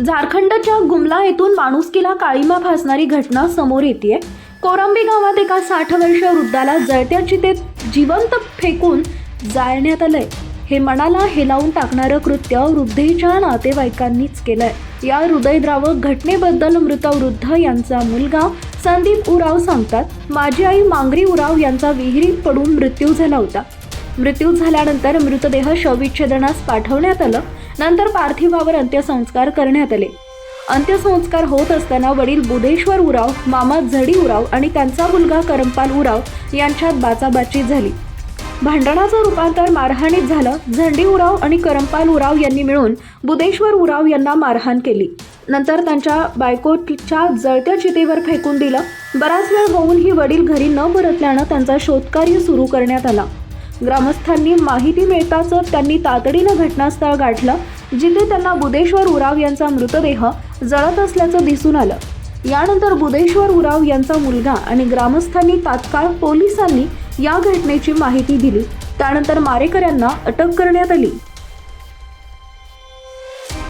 झारखंडच्या गुमला येथून माणुसकीला काळीमा फासणारी घटना समोर येते कोरंबी गावात एका साठ वर्ष वृद्धाला जळत्या चितेत जिवंत फेकून जाळण्यात आलंय. हे मनाला हेलावून टाकणारं कृत्य वृद्धेच्या नातेवाईकांनीच केलंय. या हृदयद्रावक घटनेबद्दल मृत वृद्ध यांचा मुलगा संदीप उराव सांगतात माझी आई मांगरी उराव यांचा विहिरीत पडून मृत्यू झाला होता. मृत्यू झाल्यानंतर मृतदेह शवविच्छेदनास पाठवण्यात आलं. नंतर पार्थिवावर अंत्यसंस्कार करण्यात आले. अंत्यसंस्कार होत असताना वडील बुधेश्वर उराव मामा झडी उराव आणि त्यांचा मुलगा करमपाल उराव यांच्यात बाचाबाची झाली. भांडणाचं रूपांतर मारहाणीत झालं. झंडी उराव आणि करमपाल उराव यांनी मिळून बुधेश्वर उराव यांना मारहाण केली. नंतर त्यांच्या बायकोच्या जळत्या चितेवर फेकून दिलं. बराच वेळ होऊनही वडील घरी न परतल्यानं त्यांचा शोधकार्य सुरू करण्यात आला. ग्रामस्थांनी माहिती मिळताच त्यांनी तातडीनं घटनास्थळ गाठलं जिथे त्यांना बुधेश्वर उराव यांचा मृतदेह जळत असल्याचं दिसून आलं. यानंतर बुधेश्वर उराव यांचा मुलगा आणि ग्रामस्थांनी तात्काळ पोलिसांनी या घटनेची माहिती दिली. त्यानंतर मारेकऱ्यांना अटक करण्यात आली.